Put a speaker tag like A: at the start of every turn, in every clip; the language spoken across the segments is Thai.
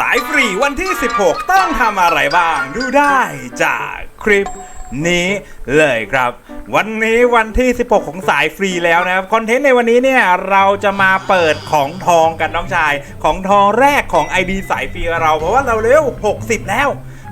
A: สายฟรีวันที่ 16 ต้องทำอะไรบ้าง ดูได้จากคลิปนี้เลยครับ วันนี้วันที่ 16 ของสายฟรีแล้วนะครับ คอนเทนต์ในวันนี้เนี่ย เราจะมาเปิดของทองกันน้องชาย ของทองแรกของ ID สายฟรีเรา เพราะว่าเราเร็ว 60 แล้ว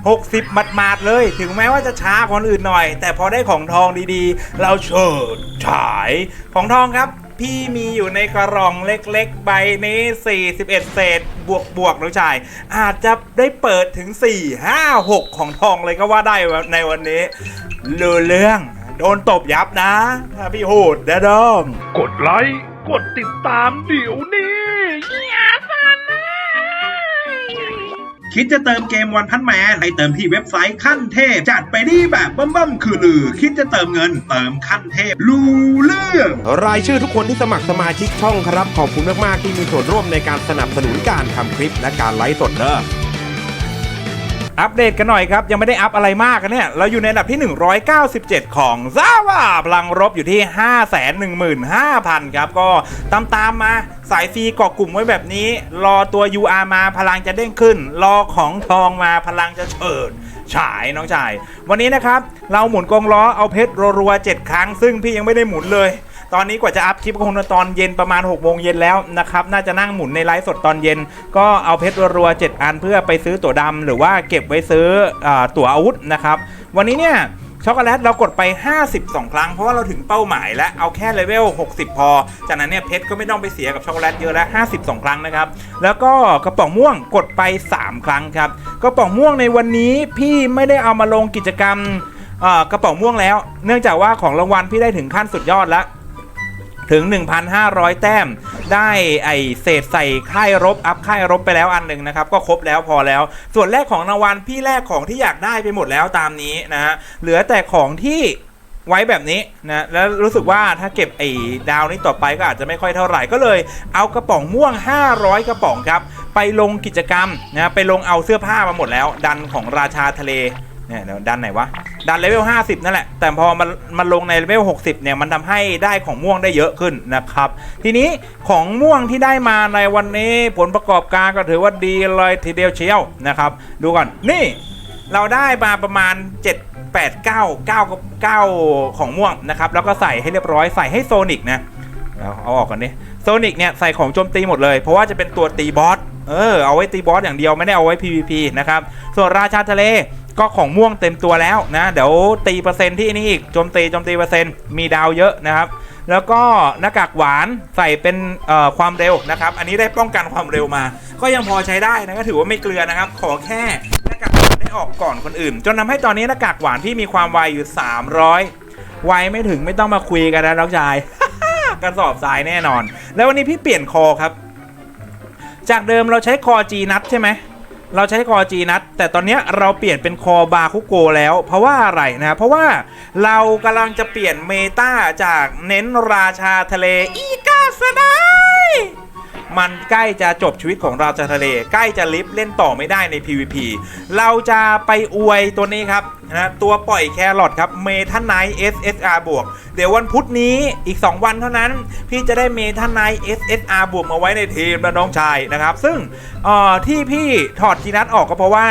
A: 60มัดมาดเลย ถึงแม้ว่าจะช้ากว่าคนอื่นหน่อย แต่พอได้ของทองดีๆ เราเฉิดฉายของทองครับ พี่มีอยู่ในกระรองเล็กๆ ใบนี้ 41 เศษ บวกบวกน้องชาย อาจจะได้เปิดถึง 4 5 6 ของทองเลยก็ว่าได้ในวันนี้รู้เรื่องโดนตบยับนะถ้าพี่โหดนะดอม
B: กดไลค์ กดติดตามเดี๋ยวนี้ยาสั
C: คิดจะเติมเกมวันพันแมนให้เติมที่เว็บไซต์ขั้นเทพ จัดไปดีแบบบั้มๆคือลือ คิดจะเติมเงินเติมขั้นเทพรู้เรื่อง
D: รายชื่อทุกคนที่สมัครสมาชิกช่องครับขอบคุณมากๆที่มีส่วนร่วมในการสนับสนุนการทำคลิปและการไลฟ์สดเด้อ
A: อัปเดตกันหน่อยครับ ยังไม่ได้อัพอะไรมากกันเนี่ย เราอยู่ในอันดับที่ 197 ของซาวาพลังรบอยู่ที่ 515,000 ครับ ก็ตามตามมาสายฟรีเกาะกลุ่มไว้แบบนี้ รอตัว UR มาพลังจะเด้งขึ้น รอของทองมาพลังจะเฉิดฉายน้องชาย วันนี้นะครับ เราหมุนกองล้อเอาเพชรรัวๆ7ครั้ง ซึ่งพี่ยังไม่ได้หมุนเลย ตอนนี้กว่าจะอัพคลิปคงตอนเย็นประมาณ6โมงเย็นแล้วนะครับ น่าจะนั่งหมุนในไลฟ์สดตอนเย็น ก็เอาเพชรรัวๆ7อันเพื่อไปซื้อตั๋วดำหรือว่าเก็บไว้ซื้ออตั๋วอาวุธนะครับ วันนี้เนี่ยช็อกโกแลตเรากดไป 52 ครั้ง เพราะว่าเราถึงเป้าหมายแล้วเอาแค่เลเวล 60 พอ จากนั้นเนี่ยเพชรก็ไม่ต้องไปเสียกับช็อกโกแลตเยอะแล้ว 52 ครั้งนะครับ แล้วก็กระป๋องม่วงกดไป 3 ครั้งครับ กระป๋องม่วงในวันนี้พี่ไม่ได้เอามาลงกิจกรรมกระป๋องม่วงแล้ว เนื่องจากว่าของรางวัลพี่ได้ถึงขั้นสุดยอดแล้ว ถึง 1,500 แต้ม ได้ไอเศษใส่ค่ายรบ อัพค่ายรบไปแล้วอันหนึ่งนะครับ ก็ครบแล้วพอแล้ว ส่วนแรกของรางวัลพี่แรกของที่อยากได้ไปหมดแล้วตามนี้นะฮะเหลือแต่ของที่ไว้แบบนี้นะแล้วรู้สึกว่าถ้าเก็บไอ้ดาวนี้ต่อไปก็อาจจะไม่ค่อยเท่าไหร่ก็เลย เอากระป๋องม่วง 500 กระป๋องครับ ไปลงกิจกรรมนะไปลงเอาเสื้อผ้ามาหมดแล้ว ดันของราชาทะเลเนี่ยเดี๋ยวดันไหนวะ ดันเลเวล50 นั่นแหละ แต่พอมันมันลงในเลเวล60 เนี่ย มันทำให้ได้ของม่วงได้เยอะขึ้นนะครับ ทีนี้ของม่วงที่ได้มาในวันนี้ผลประกอบการก็ถือว่าดีเลยทีเดียวเชียวนะครับ ดูก่อน นี่เราได้มาประมาณ 7 8 9 9 9 ของม่วงนะครับ แล้วก็ใส่ให้เรียบร้อยใส่ให้โซนิกนะเอาเอาออกก่อนดิโซนิกเนี่ยใส่ของโจมตีหมดเลย เพราะว่าจะเป็นตัวตีบอสเออเอาไว้ตีบอสอย่างเดียวไม่ได้เอาไว้ PVP นะครับส่วนราชาทะเล ก็ของม่วงเต็มตัวแล้วนะ เดี๋ยวตีเปอร์เซ็นต์ที่นี่อีกโจมตีโจมตีเปอร์เซ็นต์มีดาวเยอะนะครับ แล้วก็หน้ากากหวานใส่เป็นความเร็วนะครับ อันนี้ได้ป้องกันความเร็วมา ก็ยังพอใช้ได้นะก็ถือว่าไม่เกลือนะครับ ขอแค่หน้ากากหวานได้ออกก่อนคนอื่น จนทำให้ตอนนี้หน้ากากหวานที่มีความไวอยู่ 300 ไวไม่ถึงไม่ต้องมาคุยกันนะน้องชายกระสอบทรายแน่นอน แล้ววันนี้พี่เปลี่ยนคอครับ จากเดิมเราใช้คอจีนัทใช่ไหม เราใช้คอจีนัทแต่ตอนนี้เราเปลี่ยนเป็นคอบาคุโกแล้ว เพราะว่าอะไรนะเพราะว่าเรากำลังจะเปลี่ยนเมตาจากเน้นราชาทะเลอีกาสได มันใกล้จะจบชีวิตของเราจาทะเล ใกล้จะลิฟต์เล่นต่อไม่ได้ใน PVP เราจะไปอวยตัวนี้ครับนะตัวปล่อยแครอทครับเมทันไน SSR บวก เดี๋ยววันพุธนี้อีก 2 วันเท่านั้น พี่จะได้เมทันไน SSR บวกมาไว้ในทีมและน้องชายนะครับ ซึ่งออที่พี่ถอดจีนัทออกก็เพราะว่า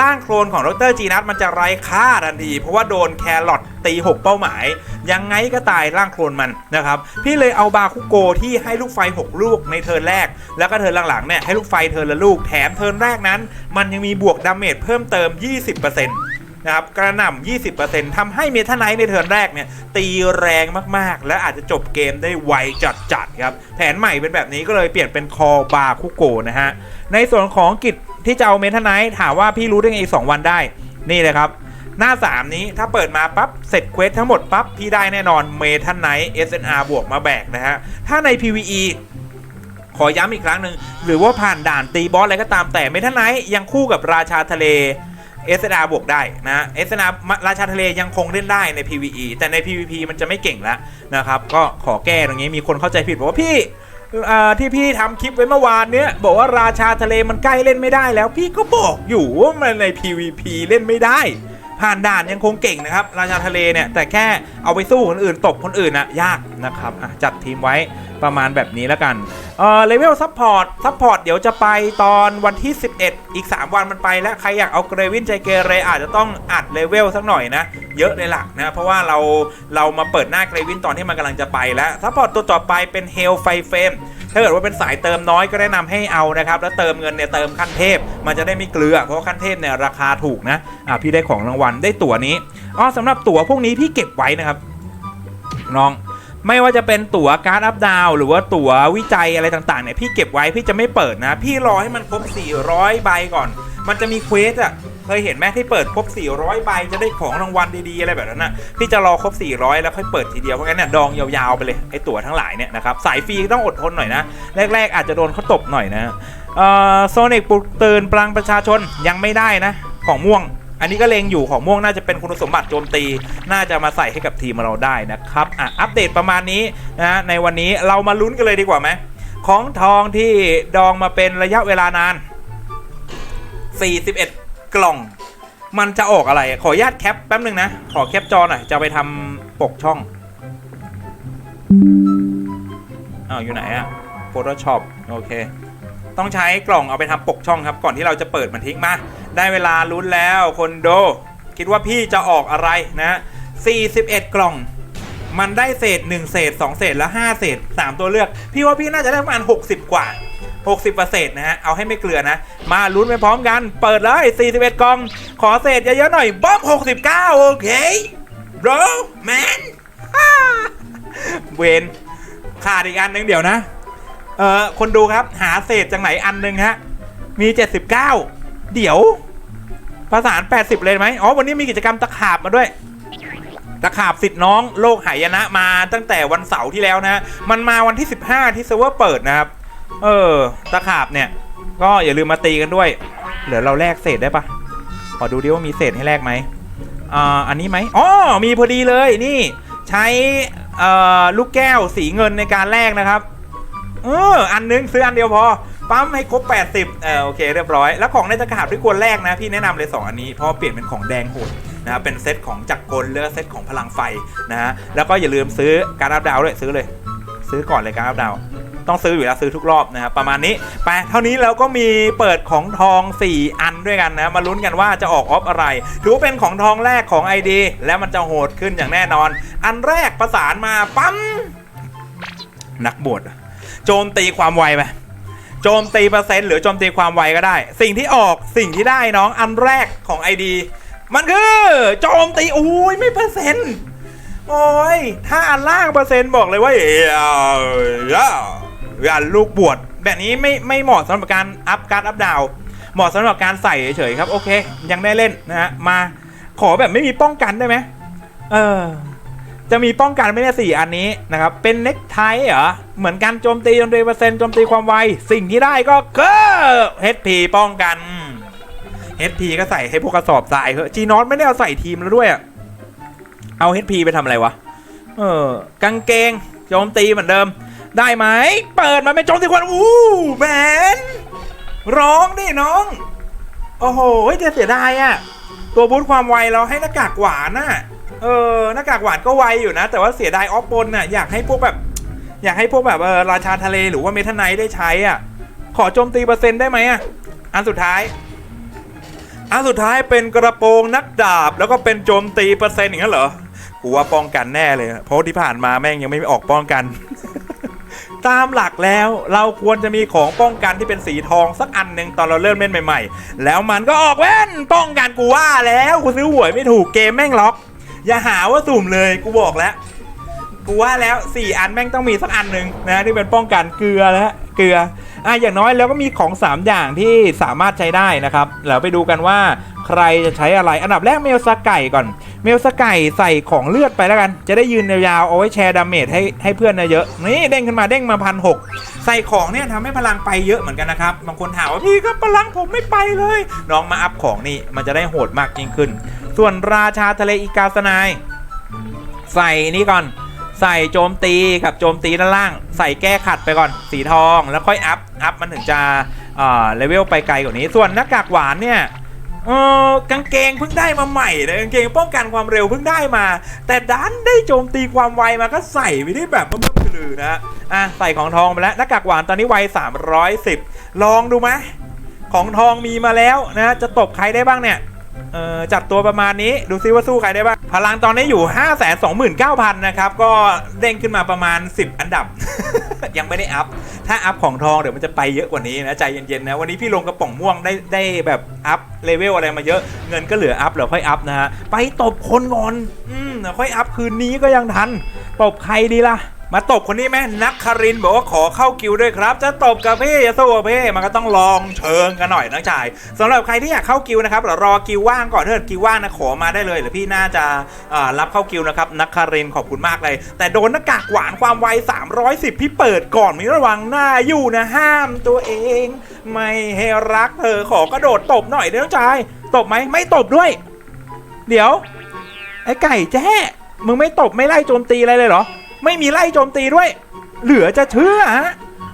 A: ร่างโคลนของดรจีนัทมันจะไร้ค่าทันที เพราะว่าโดนแครอทตี6 เป้าหมาย ยังไงก็ตายร่างโคลนมันนะครับ พี่เลยเอาบาคุโกที่ให้ลูกไฟ 6 ลูกในเทิร์นแรก แล้วก็เทิร์นหลังๆเนี่ยให้ลูกไฟเทิร์นละลูกแถมเทิร์นแรกนั้น มันยังมีบวกดาเมจเพิ่มเติม 20%นะครับกระหน่ำ 20%ทำให้เมทาไนท์ในเทิร์นแรกเนี่ยตีแรงมากๆ และอาจจะจบเกมได้ไวจัดๆครับ แผนใหม่เป็นแบบนี้ก็เลยเปลี่ยนเป็นคอบาคุโกนะฮะ ในส่วนของกิจ ที่จะเอาเมทาไนท์ถามว่าพี่รู้ได้ไงอีก2วันได้ นี่เลยครับ หน้า 3 นี้ถ้าเปิดมาปั๊บเสร็จเควสทั้งหมดปั๊บพี่ได้แน่นอนเมทันไนท์ SNR บวกมาแบกนะฮะถ้าใน PVE ขอย้ำอีกครั้งหนึ่งหรือว่าผ่านด่านตีบอสอะไรก็ตามแต่เมทันไนท์ยังคู่กับราชาทะเล SNR บวกได้นะ SNR ราชาทะเลยังคงเล่นได้ใน PVE แต่ใน PVP มันจะไม่เก่งแล้วนะครับ ก็ขอแก้ตรงนี้มีคนเข้าใจผิดบอกว่าพี่ ที่พี่ทำคลิปไว้เมื่อวานเนี้ยบอกว่าราชาทะเลมันใกล้เล่นไม่ได้แล้ว พี่ก็บอกอยู่ว่ามันใน PVP เล่นไม่ได้ ผ่านด่านยังคงเก่งนะครับ ราชาทะเลเนี่ยแต่แค่เอาไปสู้คนอื่นตบคนอื่นอะยากนะครับจัดทีมไว้ประมาณแบบนี้แล้วกันเออเลเวลซัพพอร์ตซัพพอร์ตเดี๋ยวจะไปตอนวันที่ 11 อีก 3 วันมันไปแล้ว ใครอยากเอาเกรวินใจเกเรอาจจะต้องอัดเลเวลสักหน่อยนะ เยอะเลยหลักนะ เพราะว่าเราเรามาเปิดหน้าเกรวินตอนที่มันกำลังจะไปแล้วซัพพอร์ตตัวต่อไปเป็นเฮลไฟเฟมถ้าเกิดว่าเป็นสายเติมน้อยก็แนะนำให้เอานะครับ แล้วเติมเงินเนี่ยเติมขั้นเทพ มันจะได้ไม่เกลือเพราะว่าขั้นเทพเนี่ยราคาถูกนะอะพี่ได้ของรางวัลได้ตั๋วนี้อ๋อสำหรับตั๋วพวกนี้พี่เก็บไว้นะครับ น้องไม่ว่าจะเป็นตั๋วการ์ดอัพดาวหรือว่าตั๋ววิจัยอะไรต่างๆเนี่ยพี่เก็บไว้พี่จะไม่เปิดนะ พี่รอให้มันครบ 400 ใบก่อน มันจะมีเควสอะเคยเห็นไหมที่เปิดครบ 400 ใบจะได้ของรางวัลดีๆอะไรแบบนั้นนะพี่จะรอครบ 400 แล้วค่อยเปิดทีเดียวเพราะงั้นเนี่ยดองยาวๆไปเลยไอ้ตั๋วทั้งหลายเนี่ยนะครับสายฟรีต้องอดทนหน่อยนะแรก ๆ อาจจะโดนเขาตบหน่อยนะโซนิกปลุกตื่นพลังประชาชนยังไม่ได้นะของม่วง อันนี้ก็เลงอยู่ของม่วงน่าจะเป็นคุณสมบัติโจมตี น่าจะมาใส่ให้กับทีมเราได้นะครับอะอัปเดตประมาณนี้นะในวันนี้เรามาลุ้นกันเลยดีกว่าไหมของทองที่ดองมาเป็นระยะเวลานาน 41 กล่อง มันจะออกอะไร ขออนุญาตแคปแป๊บนึงนะ ขอแคปจอหน่อย จะไปทำปกช่องอ้าวอยู่ไหนอะ Photoshop โอเค ต้องใช้กล่องเอาไปทำปกช่องครับ ก่อนที่เราจะเปิดมันทิ้งมา ได้เวลาลุ้นแล้วคนโด คิดว่าพี่จะออกอะไรนะ 41 กล่อง มันได้เศษ 1 เศษ 2 เศษและ5เศษ 3 ตัวเลือก พี่ว่าพี่น่าจะได้ประมาณ 60 กว่า 60เปอร์เซ็นต์นะฮะ เอาให้ไม่เกลือนะ มาลุ้นไปพร้อมกัน เปิดเลย 41 กล่อง ขอเศษเยอะๆหน่อยบ๊อบ69 โอเค bro man เวนขาดอีกอันหนึงเดี๋ยวนะ เออคนดูครับหาเศษจากไหนอันหนึ่งฮะ มี 79 เดี๋ยวประสาน 80 เลยไหมอ๋อ วันนี้มีกิจกรรมตะขาบมาด้วย ตะขาบสิทธิ์น้องโลกหายนะมาตั้งแต่วันเสาร์ที่แล้วนะ มันมาวันที่ 15 ที่เซิร์ฟเวอร์เปิดนะครับ เออ ตะขาบเนี่ย ก็อย่าลืมมาตีกันด้วย เหลือเราแลกเศษได้ปะขอดูดิว่ามีเศษให้แลกไหมอ่าอันนี้ไหมอ๋อ มีพอดีเลย นี่ ใช้เออลูกแก้วสีเงินในการแลกนะครับ เออ อันนึงซื้ออันเดียวพอ ปั๊มให้ครบ 80เออโอเคเรียบร้อย แล้วของในตะขาบที่ควรแรกนะ พี่แนะนำเลย 2 อันนี้ เพราะเปลี่ยนเป็นของแดงโหดนะเป็นเซตของจักรกลเลือกเซตของพลังไฟนะฮะแล้วก็อย่าลืมซื้อการอัพดาวด้วยซื้อเลย ซื้อก่อนเลยการอัพดาวต้องซื้ออยู่แล้วซื้อทุกรอบนะครับประมาณนี้ไปเท่านี้เราก็มีเปิดของทอง 4 อันด้วยกันนะมาลุ้นกันว่าจะออกออฟอะไร ถือว่าเป็นของทองแรกของ ID แล้วมันจะโหดขึ้นอย่างแน่นอน อันแรกประสานมาปั๊มนักบวชโจมตีความไวไป โจมตีเปอร์เซ็นต์หรือโจมตีความไวก็ได้ สิ่งที่ออกสิ่งที่ได้น้องอันแรกของ ID มันคือโจมตีอุ้ยไม่เปอร์เซ็นต์โอ้ยถ้าอันล่างเปอร์เซ็นต์บอกเลยว่าเอ้ยอันลูกบวชแบบนี้ไม่ไม่เหมาะสำหรับการอัพการอัพดาวเหมาะสำหรับการใส่เฉยๆครับโอเค ยังได้เล่นนะฮะมาขอแบบไม่มีป้องกันได้ไหมเออ จะมีป้องกันไม่ได้สี่อันนี้นะครับ เป็นเน็กไทเหรอ เหมือนกันโจมตีจมตีเปอร์เซ็นต์โจมตีความไว สิ่งที่ได้ก็คือ HP ป้องกัน HP ก็ใส่ให้พวกกระสอบทรายเถอะจีนอตไม่ได้เอาใส่ทีมแล้วด้วยอะเอา HP ไปทำอะไรวะ เออกางเกงโจมตีเหมือนเดิม ได้ไหม เปิดมาเป็นโจมตีควันอู้แมนร้องดิน้อง โอ้โหเสียดายอะตัวบูทความไวเราให้หน้ากากหวานน่ะ เออหน้ากากหวานก็ไวอยู่นะ แต่ว่าเสียดายออฟบนน่ะอยากให้พวกแบบ อยากให้พวกแบบเออราชาทะเลหรือว่าเมทันไนท์ได้ใช้อะ ขอโจมตีเปอร์เซ็นต์ได้ไหมอะ อันสุดท้าย อันสุดท้ายเป็นกระโปรงนักดาบ แล้วก็เป็นโจมตีเปอร์เซ็นต์อย่างนั้นเหรอกูว่าป้องกันแน่เลย เพราะที่ผ่านมาแม่งยังไม่ออกป้องกัน ตามหลักแล้วเราควรจะมีของป้องกันที่เป็นสีทองสักอันหนึ่งตอนเราเริ่มเล่นใหม่ ๆ แล้วมันก็ออกแว่นป้องกันกูว่าแล้วกูซื้อหวยไม่ถูกเกมแม่งล็อก อย่าหาว่าสุ่มเลยกูบอกแล้ว กูว่าแล้ว 4 อันแม่งต้องมีสักอันหนึ่งนะที่เป็นป้องกันเกลือแล้วเกลืออะอย่างน้อยแล้วก็มีของ 3 อย่างที่สามารถใช้ได้นะครับแล้วไปดูกันว่าใครจะใช้อะไรอันดับแรกเมลสไก่ก่อน เมลสไก่ใส่ของเลือดไปแล้วกัน จะได้ยืนยาวๆเอาไว้แชร์ดาเมจให้ให้เพื่อนเยอะๆนี่เด้งขึ้นมาเด้งมาพันหกใส่ของเนี่ยทำให้พลังไปเยอะเหมือนกันนะครับบางคนถามว่าพี่ครับพลังผมไม่ไปเลย น้องมาอัพของนี่มันจะได้โหดมากยิ่งขึ้น ส่วนราชาทะเลอีกาสนาย ใส่นี่ก่อนใส่โจมตีกับโจมตีด้านล่าง ใส่แก้ขัดไปก่อนสีทองแล้วค่อยอัพอัพมันถึงจะเอ่อเลเวลไปไกลกว่านี้ ส่วนหน้ากากหวานเนี่ย เออกางเกงเพิ่งได้มาใหม่นะกางเกงป้องกันความเร็วเพิ่งได้มา แต่ดันได้โจมตีความไวมาก็ใส่ไปได้แบบเพิ่มๆลือนะอะใส่ของทองไปแล้วหน้ากากหวานตอนนี้ไว310 ลองดูไหมของทองมีมาแล้วนะจะตบใครได้บ้างเนี่ยจัดตัวประมาณนี้ดูซิว่าสู้ใครได้บ้าง พลังตอนนี้อยู่ 5 2 9 0 0 0 นะครับ ก็เด้งขึ้นมาประมาณ 10 อันดับ ยังไม่ได้อัพ ถ้าอัพของทองเดี๋ยวมันจะไปเยอะกว่านี้นะใจเย็นๆนะ วันนี้พี่ลงกระป๋องม่วงได้ได้แบบอัพเลเวลอะไรมาเยอะ เงินก็เหลืออัพเดี๋ยวค่อยอัพนะฮะ ไปตบคนก่อน อืมเดี๋ยวค่อยอัพคืนนี้ก็ยังทัน ตบใครดีล่ะ มาตบคนนี้ไหมนักคารินบอกว่าขอเข้ากิวด้วยครับ จะตบกับพี่จะสู้กับพี่มันก็ต้องลองเชิงกันหน่อยนะจ่ายสำหรับใครที่อยากเข้ากิวนะครับรอกิวว่างก่อนถ้าเกิดกิวว่างนะขอมาได้เลยเดี๋ยพี่น่าจะารับเข้ากิวนะครับนักคารินขอบคุณมากเลย แต่โดนหน้ากากหวานความไว 310 พี่เปิดก่อนมีระวังหน้าอยู่นะห้ามตัวเอง ไม่ให้รักเธอขอกระโดดตบหน่อยเด้อจ่ายตบไหมไม่ตบด้วย เดี๋ยว ไอ้ไก่แจ้มึงไม่ตบไม่ไล่โจมตีอะไรเลยเหรอ ไม่มีไล่โจมตีด้วย เหลือจะเชื่อฮะ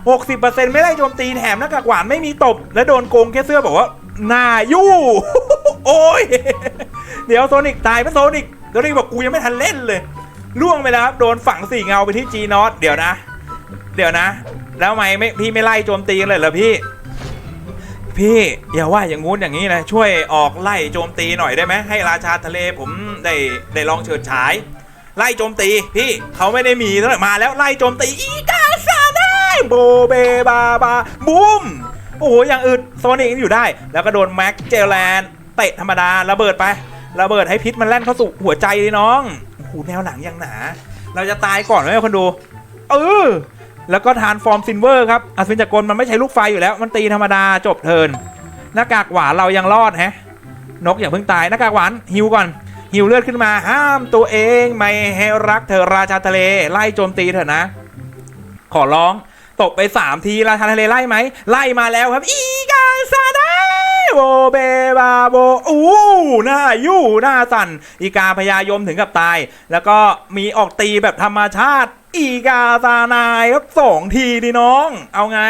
A: หกสิบเปอร์เซ็นต์ไม่ไล่โจมตีแถมหน้ากากหวานไม่มีตบ และโดนโกงแค่เสื้อบอกว่านายู่ โอ้ย เดี๋ยวโซนิกตายไหมโซนิกโซนิกบอกกูยังไม่ทันเล่นเลยล่วงไปแล้วครับโดนฝังสี่เงาไปที่จีนอตเดี๋ยวนะ เดี๋ยวนะ แล้วไมไม่พี่ไม่ไล่โจมตีกันเลยเหรอพี่ พี่อย่าว่าอย่างงู้นอย่างนี้นะช่วยออกไล่โจมตีหน่อยได้ไหมให้ราชาทะเลผมได้ได้ลองเฉิดฉาย ไล่โจมตีพี่เขาไม่ได้มีเท่าไหร่มาแล้วไล่โจมตีอีกาซาได้โบเบบาบาบูมโอ้โหอย่างอื่นโซนิกอยู่ได้ แล้วก็โดนแม็กเจลแลนเตะธรรมดาระเบิดไประเบิดให้พิษมันแล่นเข้าสู่หัวใจดิน้องโอ้โหแนวหนังยังหนา เราจะตายก่อนไหมคนดู เออแล้วก็ทานฟอร์มซินเวอร์ครับอัศวินจักรกลมันไม่ใช้ลูกไฟอยู่แล้ว มันตีธรรมดาจบเทินหน้ากากหวานเรายังรอดแฮะนกอย่าเพิ่งตายหน้ากากหวานฮิวก่อน ฮิวเลือดขึ้นมาห้ามตัวเองไม่ให้รักเธอราชาทะเลไล่โจมตีเถอะนะ ขอร้องตบไป3ทีราชาทะเลไล่ไหมไล่มาแล้วครับ อีกาซาไดโบเบบาโบอู้หน้ายู่หน้าสั่น อีกาพยายมถึงกับตาย แล้วก็มีออกตีแบบธรรมชาติ อีกาซานายครับสองทีดิน้อง เอาไง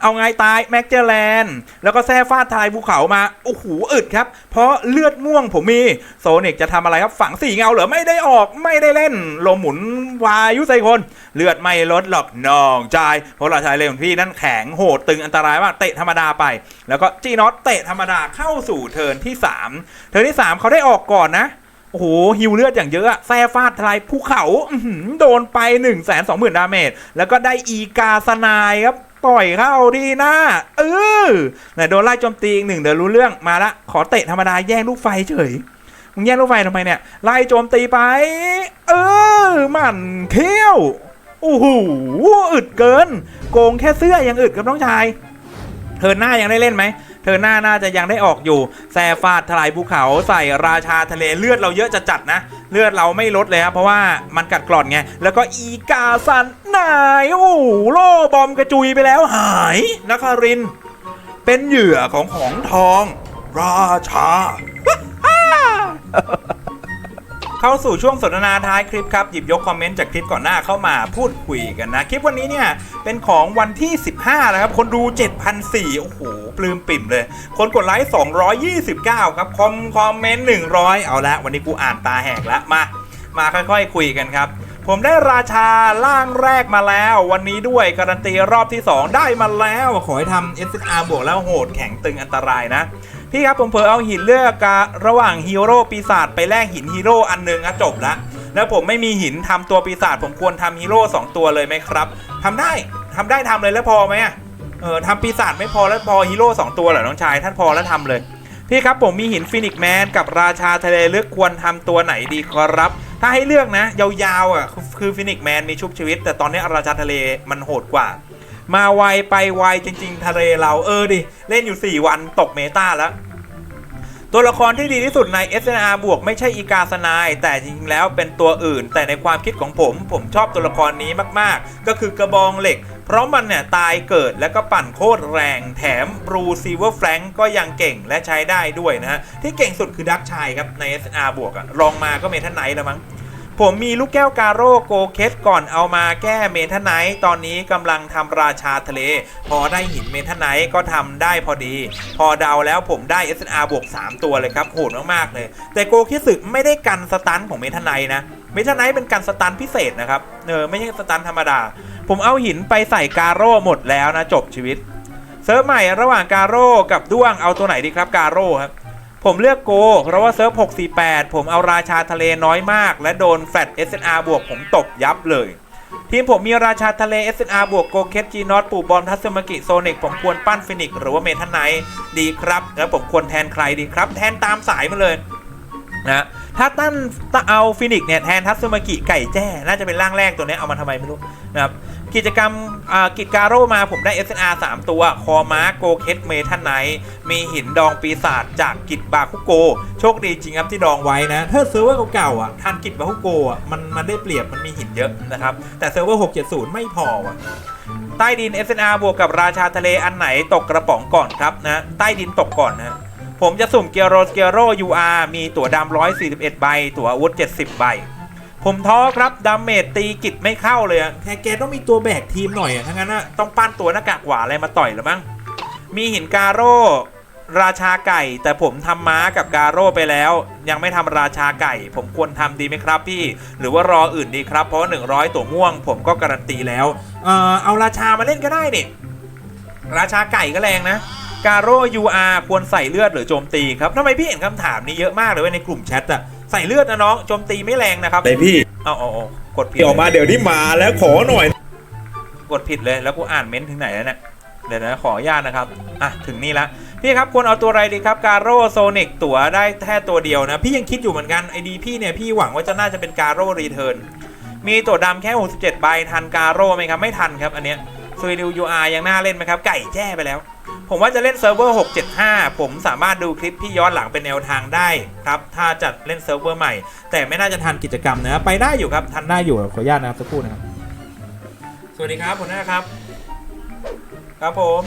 A: เอาไงตายแม็กเจอร์แลนด์แล้วก็แซ่ฟาดทายภูเขามา โอ้โหอึดครับ เพราะเลือดม่วงผมมี โซนิกจะทำอะไรครับ ฝังสี่เงาเหรอ ไม่ได้ออกไม่ได้เล่น ลมหมุนวายุใส่คน เลือดไม่ลดหรอกน้องจาย เพราะราชายเลวของพี่นั่นแข็งโหดตึงอันตรายมากเตะธรรมดาไป แล้วก็จีนอตเตะธรรมดาเข้าสู่เทิร์นที่ 3 เทิร์นที่ 3 เขาได้ออกก่อนนะโอ้โหฮิวเลือดอย่างเยอะแซ่ฟาดทลายภูเขาอื้อหือโดนไป1 2 0 0 0 0ดาเมจแล้วก็ได้อีกาสนายครับ ต่อยเข้าที่หน้า เออไหนโดนไล่โจมตีอีกหนึ่งเดี๋ยวรู้เรื่องมาละ ขอเตะธรรมดาแย่งลูกไฟเฉยมึงแย่งลูกไฟทำไมเนี่ย ไล่โจมตีไป เออ มันเขี้ยวโอ้โหอึดเกิน โกงแค่เสื้อยังอึดกับน้องชายเทินหน้ายังได้เล่นไหม เธอหน้าน่าจะยังได้ออกอยู่แซฟาดทลายภูเขาใส่ราชาทะเลเลือดเราเยอะจะจัดนะ เลือดเราไม่ลดเลยครับเพราะว่ามันกัดกร่อนไงแล้วก็อีกาซันนายโอ้โหล่บอมกระจุยไปแล้วหายนครินเป็นเหยื่อของของทอง ราชา เข้าสู่ช่วงสนทนาท้ายคลิปครับหยิบยกคอมเมนต์จากคลิปก่อนหน้าเข้ามาพูดคุยกันนะ คลิปวันนี้เนี่ยเป็นของวันที่ 15แล้วครับ คนดู 7,004โอ้โหปลื้มปิ่มเลย คนกดไลค์ 229 ครับคอมคอมเมนต์ 100 เอาละวันนี้กูอ่านตาแหกแล้วมา มาค่อยๆ คุยกันครับผมได้ราชาล่างแรกมาแล้ว วันนี้ด้วยการันตีรอบที่ 2 ได้มาแล้ว ขอให้ทำ SR บวกแล้วโหดแข็งตึงอันตรายนะ พี่ครับผมเผลอเอาหินเลือกกะระหว่างฮีโร่ปีศาจไปแลกหินฮีโร่อันหนึงอะจบละแล้วผมไม่มีหินทำตัวปีศาจผมควรทำฮีโร่สองตัวเลยไหมครับทำได้ทำได้ทำเลยแล้วพอไหมเออทำปีศาจไม่พอแล้วพอฮีโร่สองตัวเหรอน้องชายท่านพอแล้วทำเลย พี่ครับผมมีหินฟินิกแมนกับราชาทะเลเลือกควรทำตัวไหนดีครับ ถ้าให้เลือกนะ ยาวๆอะคือคือฟินิกแมนมีชุบชีวิต แต่ตอนนี้ราชาทะเลมันโหดกว่า มาไวไปไวจริง ๆ ทะเลเราเออดิเล่นอยู่ 4 วันตกเมตาแล้ว ตัวละครที่ดีที่สุดใน SNR บวกไม่ใช่อีกาสนาย แต่จริงๆแล้วเป็นตัวอื่น แต่ในความคิดของผม ผมชอบตัวละครนี้มากๆ ก็คือกระบองเหล็ก เพราะมันเนี่ยตายเกิดแล้วก็ปั่นโคตรแรง แถมบรูซีเวอร์แฟรงก็ยังเก่งและใช้ได้ด้วยนะฮะที่เก่งสุดคือดักชายครับใน SNR บวกอะรองมาก็เมทันไนท์แล้วมั้ง ผมมีลูกแก้วกาโร่โกเคสก่อนเอามาแก้เมทไนท์ตอนนี้กำลังทำราชาทะเล พอได้หินเมทไนท์ก็ทำได้พอดี พอเดาแล้วผมได้ SNR บวก 3 ตัวเลยครับโหดมากๆเลย แต่โกเคสึไม่ได้กันสตันของเมทไนท์นะเมทไนท์เป็นการสตันพิเศษนะครับเออไม่ใช่สตันธรรมดา ผมเอาหินไปใส่กาโร่หมดแล้วนะจบชีวิตเซิร์ฟใหม่ระหว่างกาโร่กับด้วงเอาตัวไหนดีครับกาโร่ครับ ผมเลือกโก เพราะว่าเซิร์ฟ 648 ผมเอาราชาทะเลน้อยมาก และโดนแฟลต SNR บวกผมตกยับเลย ทีมผมมีราชาทะเล SNR บวกโกเคสจีนอตปูบอลทัสมกิโซนิกผมควรปั้นฟินิกหรือว่าเมทันไนท์ดีครับ แล้วผมควรแทนใครดีครับ แทนตามสายมาเลยนะ ถ้าตั้นถ้าเอาฟินิกเนี่ยแทนทัสมากิไก่แจ้ น่าจะเป็นร่างแรกตัวนี้เอามาทำไมไม่รู้นะครับ กิจกรรมกิจการโรมาผมได้ SNR 3 ตัว คอมาโกเคสเมทันไนมีหินดองปีศาจจากกิจบาคุโก โชคดีจริงครับที่ดองไว้นะ ถ้าเซิร์ฟเวอร์เก่าๆอะทันกิจบาคุโกอะมันมันได้เปรียบมันมีหินเยอะนะครับ แต่เซิร์ฟเวอร์670 ไม่พอว่ะใต้ดิน SNR บวกกับราชาทะเลอันไหนตกกระป๋องก่อนครับนะ ใต้ดินตกก่อนนะ ผมจะสุ่มเกียร์โรสเกียโร UR มีตั๋วดำ141ใบ ตั๋วอาวุธ70ใบ ผมท้อครับดาเมจตีกิจไม่เข้าเลยอะแค่แกต้องมีตัวแบกทีมหน่อยอะถ้างั้นอะต้องปั้นตัวหน้ากากหวาอะไรมาต่อยหรือมั้ง มีหินกาโร่ราชาไก่ แต่ผมทำม้ากับกาโร่ไปแล้ว ยังไม่ทำราชาไก่ ผมควรทำดีไหมครับพี่ หรือว่ารออื่นดีครับ เพราะว่า100 ตัวม่วง ผมก็การันตีแล้ว เออเอาราชามาเล่นก็ได้นี่ราชาไก่ก็แรงนะ กาโร่ UR ควรใส่เลือดหรือโจมตีครับทำไมพี่เห็นคำถามนี้เยอะมากเลยเว้ยในกลุ่มแชทอะใส่เลือดนะน้องโจมตีไม่แรงนะครับ
E: เลยพี่
A: เอาเอาเอากดผิด
E: ออกมาเดี๋ยวนี้มาแล้วขอหน่อย
A: กดผิดเลยแล้วกูอ่านเม้นต์ถึงไหนแล้วเนี่ยเดี๋ยวนะขออนุญาตนะครับอะถึงนี่ละพี่ครับควรเอาตัวอะไรดีครับการโร่โซนิกตั๋วได้แค่ตัวเดียวนะพี่ยังคิดอยู่เหมือนกันไอดีพี่เนี่ยพี่หวังว่าจะน่าจะเป็นการโร่รีเทิร์นมีตั๋วดำแค่ 67 ใบทันการโร่ไหมครับไม่ทันครับอันเนี้ยซูริวยูอาร์ยังน่าเล่นไหมครับไก่แจ้ไปแล้ว ผมว่าจะเล่นเซิร์ฟเวอร์ 675 ผมสามารถดูคลิปพี่ย้อนหลังเป็นแนวทางได้ครับ ถ้าจัดเล่นเซิร์ฟเวอร์ใหม่ แต่ไม่น่าจะทันกิจกรรมนะไปได้อยู่ครับทันได้อยู่ขออนุญาตนะครับสักครู่นะครับ สวัสดีครับหัวหน้าครับ ครับผม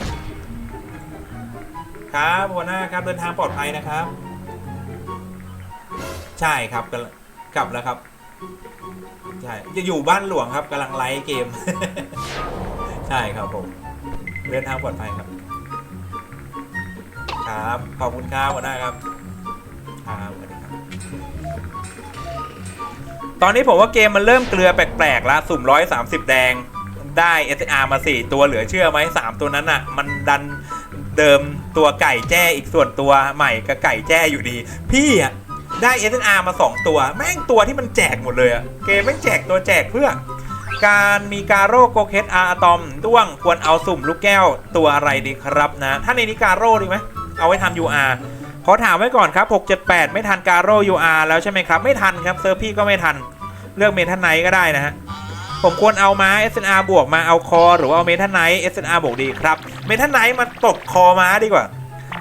A: ครับหัวหน้าครับเดินทางปลอดภัยนะครับ ใช่ครับกลับแล้วครับ ใช่จะอยู่บ้านหลวงครับกำลังไลฟ์เกม ใช่ครับผม เดินทางปลอดภัยครับ ครับ ขอบคุณครับหัวหน้าครับครับสวัสดีครับ ตอนนี้ผมว่าเกมมันเริ่มเกลือแปลกๆแล้วสุ่ม130แดงได้ SR มา 4 ตัวเหลือเชื่อไหม3ตัวนั้นอะ มันดันเดิมตัวไก่แจ้อีกส่วนตัวใหม่กับไก่แจ้อยู่ดี พี่อะได้ SR มา 2 ตัว แม่งตัวที่มันแจกหมดเลยอะเกมแม่งแจกตัวแจกเพื่อ การมีการโร่โกเคสอาร์อะตอมด้วงควรเอาสุ่มลูกแก้วตัวอะไรดีครับนะ ถ้าในนี้การโร่ดีไหม เอาไว้ทำ UR ขอถามไว้ก่อนครับ 678 ไม่ทันการโร่ UR แล้วใช่ไหมครับ ไม่ทันครับเซิร์พี่ก็ไม่ทัน เลือกเมทันไนก็ได้นะฮะ ผมควรเอาม้า SNR บวกมาเอาคอ หรือว่าเอาเมทันไน SNR บวกดีครับ เมทันไนมาตกคอม้าดีกว่า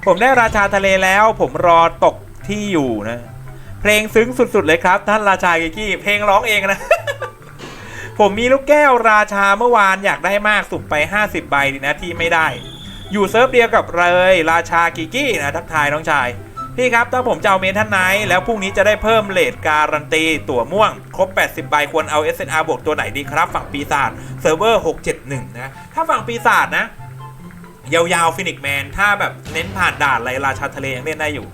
A: ผมได้ราชาทะเลแล้ว ผมรอตกที่อยู่นะ เพลงซึ้งสุดๆเลยครับ ท่านราชากิกกี้ เพลงร้องเองนะผมมีลูกแก้วราชาเมื่อวานอยากได้มากสุ่มไป 50 ใบดีนะที่ไม่ได้ อยู่เซิร์ฟเดียวกับเลยราชากิกกี้นะทักทายน้องชาย พี่ครับถ้าผมจะเอาเมทันไนท์แล้วพรุ่งนี้จะได้เพิ่มเลทการันตี ตั๋วม่วง ครบ 80 ใบควรเอา SNR บวกตัวไหนดีครับ ฝั่งปีศาจเซิร์ฟเวอร์ 671 นะ ถ้าฝั่งปีศาจนะ ยาวๆฟินิกแมนถ้าแบบเน้นผ่านด่านไรราชาทะเลยังเล่นได้อยู่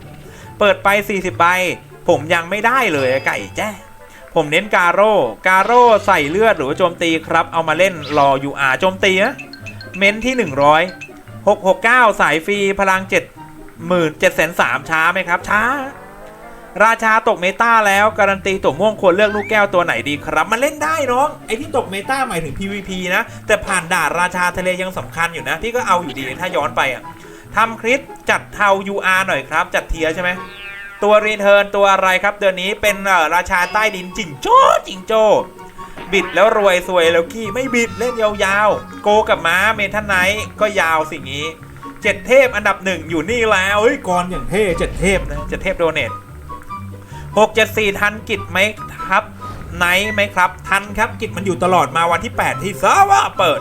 A: เปิดไป 40 ใบ ผมยังไม่ได้เลยไก่แจ้ผมเน้นกาโร่กาโร่ใส่เลือดหรือว่าโจมตีครับ เอามาเล่นรอ UR โจมตีนะ เม้นที่ 100 669 สายฟรีพลัง 7 7 7 3 0ช้าไหมครับ ช้า ราชาตกเมตาแล้วการันตีตัวม่วงควรเลือกลูกแก้วตัวไหนดีครับ มันเล่นได้น้อง ไอที่ตกเมตาหมายถึง PVP นะ แต่ผ่านด่านราชาทะเลยังสำคัญอยู่นะ พี่ก็เอาอยู่ดีถ้าย้อนไปอะทำคลิปจัดเทา UR หน่อยครับ จัดเทียใช่ไหมตัวรีเทิร์นตัวอะไรครับเดือนนี้เป็นเออราชาใต้ดินจิงโจ้จิงโจ้ บิดแล้วรวยสวยแล้วกี้ไม่บิดเล่นยาวๆ โกกับม้าเมทันไนท์ก็ยาวสิ่งนี้เจ็ดเทพอันดับหนึ่งอยู่นี่แล้วเฮ้ยกรอย่างเท่เจ็ดเทพนะเจ็ดเทพโดเนทหกเจ็ดสี่ทันกิจไหมครับไนท์ไหมครับ ทันครับกิจมันอยู่ตลอดมาวันที่ 8 ที่ซาว่าเปิด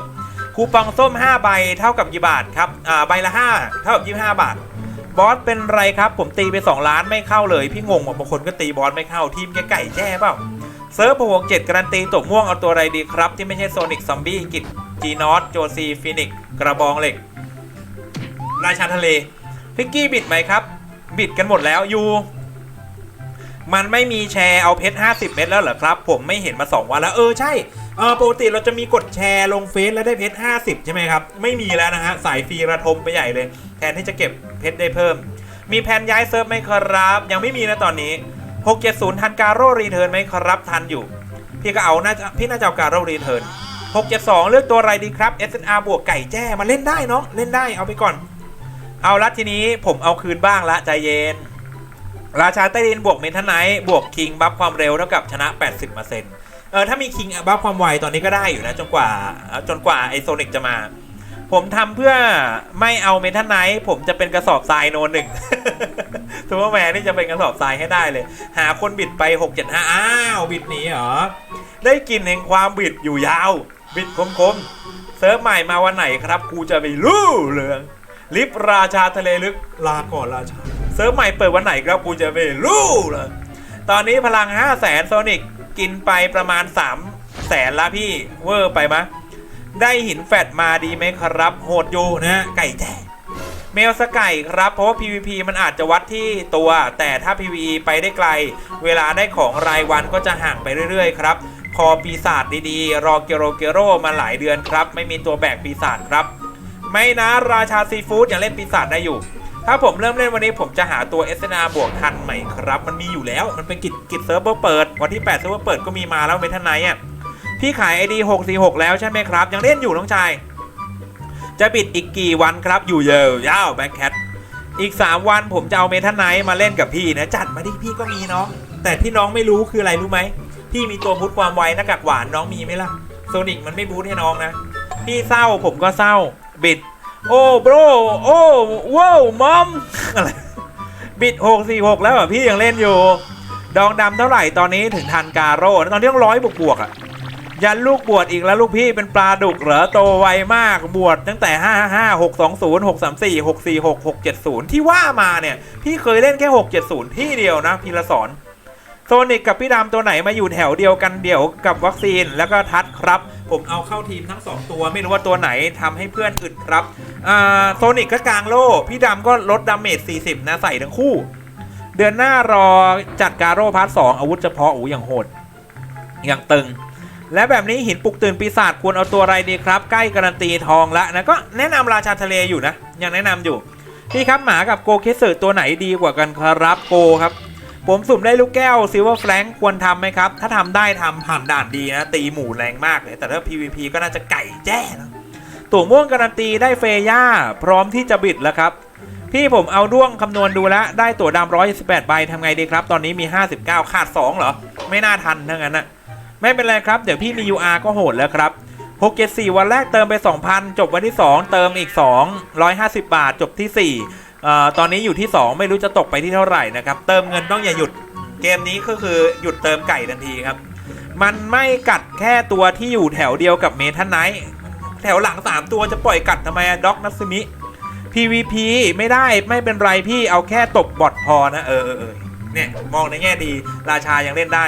A: คูปองส้ม 5 ใบเท่ากับกี่บาทครับอ่าใบละ 5 เท่ากับ 25 บาท บอสเป็นไรครับ ผมตีไป 2 ล้านไม่เข้าเลย พี่งงบางคนก็ตีบอสไม่เข้าทีมแกไก่แจ้เปล่า เซิร์ฟหกเจ็ดการันตีตกม่วงเอาตัวอะไรดีครับ ที่ไม่ใช่โซนิกซอมบี้กิจจีนอสโจซีฟินิกกระบองเหล็กราชาทะเลพิกกี้บิดไหมครับ บิดกันหมดแล้วอยู่มันไม่มีแชร์เอาเพชร50 เม็ดแล้วเหรอครับ ผมไม่เห็นมา 2 วันแล้ว เออใช่เออปกติเราจะมีกดแชร์ลงเฟซแล้วได้เพชร50 ใช่ไหมครับ ไม่มีแล้วนะฮะ สายฟรีระทมไปใหญ่เลย แทนที่จะเก็บเพชรได้เพิ่ม มีแผนย้ายเซิร์ฟไหมครับ ยังไม่มีนะตอนนี้ 670 ทันการโรรีเทิร์นไหมครับ ทันอยู่ พี่ก็เอาน่าจะพี่น่าจะเอาการโรรีเทิร์น672 เลือกตัวอะไรดีครับ SNR บวกไก่แจ้มาเล่นได้เนาะเล่นได้เอาไปก่อน เอาละทีนี้ผมเอาคืนบ้างละใจเย็น ราชาใต้ดินบวกเมทันไนท์บวกคิงบัฟความเร็วเท่ากับชนะ 80%เออถ้ามีคิงบัฟความไวตอนนี้ก็ได้อยู่นะจนกว่าจนกว่าไอโซนิกจะมา ผมทำเพื่อไม่เอาเมทันไนท์ผมจะเป็นกระสอบทรายโนนหนึ่งซูเปอร์แมนนี่จะเป็นกระสอบทรายให้ได้เลย หาคนบิดไป 675 อ้าว บิดหนีเหรอ ได้กลินแห่งความบิดอยู่ยาว บิดคมๆ เซิร์ฟใหม่มาวันไหนครับกูจะไปรู้เรื่องลิฟราชาทะเลลึกลาก่อนราชา เซิร์ฟใหม่เปิดวันไหนครับกูจะไปรู้เลยตอนนี้พลัง 5 0 0แสนโซนิกกินไปประมาณ 3 แสนละพี่เวอร์ไปมะ ได้หินแฟดมาดีไหมครับ โหดอยู่นะฮะไก่แจ้เมลสไก่ครับ เพราะว่า PVP มันอาจจะวัดที่ตัว แต่ถ้า PVE ไปได้ไกล เวลาได้ของรายวันก็จะห่างไปเรื่อย ๆ ครับ คอปีศาจดีๆ รอเกโรเกโรมาหลายเดือนครับ ไม่มีตัวแบกปีศาจครับ ไม่นะราชาซีฟู้ดยังเล่นปีศาจได้อยู่ ถ้าผมเริ่มเล่นวันนี้ผมจะหาตัว s n r บวกทันไหมครับ มันมีอยู่แล้ว มันเป็นกิจกิจเซิร์ฟเวอร์เปิด วันที่8เซิร์ฟเวอร์เปิดก็มีมาแล้วเมทนไนอะ พี่ขาย ID 646 แล้วใช่ไหมครับ ยังเล่นอยู่น้องชาย จะบิดอีกกี่วันครับอยู่เยอะยาวแบ็คแคทอีก 3 วันผมจะเอาเมทันไนท์มาเล่นกับพี่นะ จัดมาดิพี่ก็มีเน้องแต่ที่น้องไม่รู้คืออะไรรู้ไหมพี่มีตัวบูทความไวหน้ากากหวานน้องมีไหมล่ะโซนิกมันไม่บูทให้น้องนะ พี่เศร้าผมก็เศร้าบิด โอ้โบรโอ้ว้าวมอมอะไรบิด646แล้วอะพี่ยังเล่นอยู่ ดองดำเท่าไหร่ตอนนี้ถึงทันการโร่ตอนนี้ต้องร้อยบวกบวกๆอะ ยันลูกบวชอีกแล้วลูกพี่เป็นปลาดุกเหรอโตไวมากบวชตั้งแต่5 5 6 2 0 6 3 4 6 4 6 6 7 0 ที่ว่ามาเนี่ย พี่เคยเล่นแค่ 6 7 0 ที่เดียวนะพีละสอนโซนิกกับพี่ดำตัวไหนมาอยู่แถวเดียวกันเดี่ยวกับวัคซีนแล้วก็ทัดครับ ผมเอาเข้าทีมทั้ง 2 ตัวไม่รู้ว่าตัวไหนทำให้เพื่อนอึดครับโซนิกก็กลางโล่พี่ดำก็ลดดาเมจ40 นะใส่ทั้งคู่ เดือนหน้ารอจัดการโร่พาร์ทสองอาวุธเฉพาะอูอย่างโหดอย่างตึง และแบบนี้หินปลุกตื่นปีศาจควรเอาตัวอะไรดีครับ ใกล้การันตีทองละนะก็แนะนำราชาทะเลอยู่นะยังแนะนำอยู่พี่ครับหมากับโกเคสเซอร์ตัวไหนดีกว่ากันครับโกครับผมสุ่มได้ลูกแก้วซิลเวอร์แฟลงควรทำไหมครับ ถ้าทำได้ทำผ่านด่านดีนะ ตีหมู่แรงมากเลย แต่ถ้า PVP ก็น่าจะไก่แจ้นะตัวม่วงการันตีได้เฟย่า พร้อมที่จะบิดแล้วครับ พี่ผมเอาด้วงคำนวณดูแล้ว ได้ตั๋วดำ118ใบทำไงดีครับ ตอนนี้มี 59 ขาด 2 เหรอ ไม่น่าทันทั้งนั้นนะ ไม่เป็นไรครับ เดี๋ยวพี่มี UR ก็โหดแล้วครับ674วันแรกเติมไป 2,000 จบวันที่ 2 เติมอีก 2 150 บาท จบที่ 4เอ่อตอนนี้อยู่ที่ 2 ไม่รู้จะตกไปที่เท่าไหร่นะครับ เติมเงินต้องอย่าหยุด เกมนี้ก็คือหยุดเติมไก่ทันทีครับ มันไม่กัดแค่ตัวที่อยู่แถวเดียวกับเมทันไนท์แถวหลัง 3 ตัวจะปล่อยกัดทำไมด็อกนัสมิ PVP ไม่ได้ไม่เป็นไรพี่เอาแค่ตบบอทพอนะเออเออเออเนี่ยมองในแง่ดีราชายังเล่นได้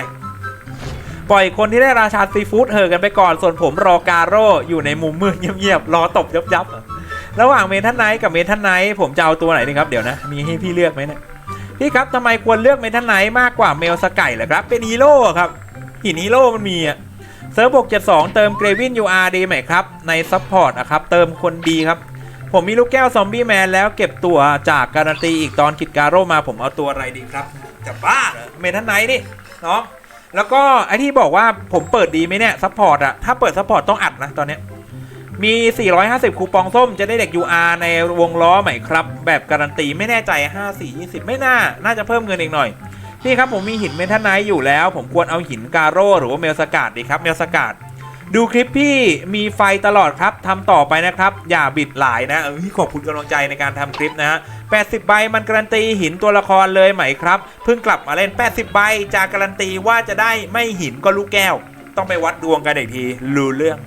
A: ปล่อยคนที่ได้ราชาซีฟู้ดเฮอกันไปก่อนส่วนผมรอการโร่อยู่ในมุมมืดเงียบๆรอตบยับยับๆระหว่างเมทันไนท์กับเมทันไนท์ผมจะเอาตัวไหนดีครับเดี๋ยวนะมีให้พี่เลือกไหมเนี่ยพี่ครับทำไมควรเลือกเมทันไนท์มากกว่าเมลสไก่เหรอครับเป็นฮีโร่ครับหินฮีโร่มันมีอะเซิร์ฟบก72เติมเกรวิน UR ดีไหมครับในซัพพอร์ตอะครับเติมคนดีครับผมมีลูกแก้วซอมบี้แมนแล้วเก็บตัวจากการันตีอีกตอนกิดการโร่มาผมเอาตัวอะไรดีครับจะบ้าเหรอเมทันไนท์นี่น้อง แล้วก็ไอที่บอกว่าผมเปิดดีไหมเนี่ยซัพพอร์ตอะถ้าเปิดซัพพอร์ตต้องอัดนะตอนเนี้ยมี 450 คูปองส้มจะได้เด็ก UR ในวงล้อใหม่ครับ แบบการันตีไม่แน่ใจ 5 4 20 ไม่น่า น่าจะเพิ่มเงินอีกหน่อย พี่ครับผมมีหินเมทัลไนท์อยู่แล้ว ผมควรเอาหินการโร่หรือว่าเมลสกาดดีครับ เมลสกาด ดูคลิปพี่มีไฟตลอดครับทำต่อไปนะครับ อย่าบิดหลายนะเออขอบคุณกำลังใจในการทำคลิปนะฮะ80 ใบมันการันตีหินตัวละครเลยไหมครับ เพิ่งกลับมาเล่น 80 ใบจะการันตีว่าจะได้ไม่หินก็ลูกแก้ว ต้องไปวัดดวงกันอีกทีรู้เรื่อง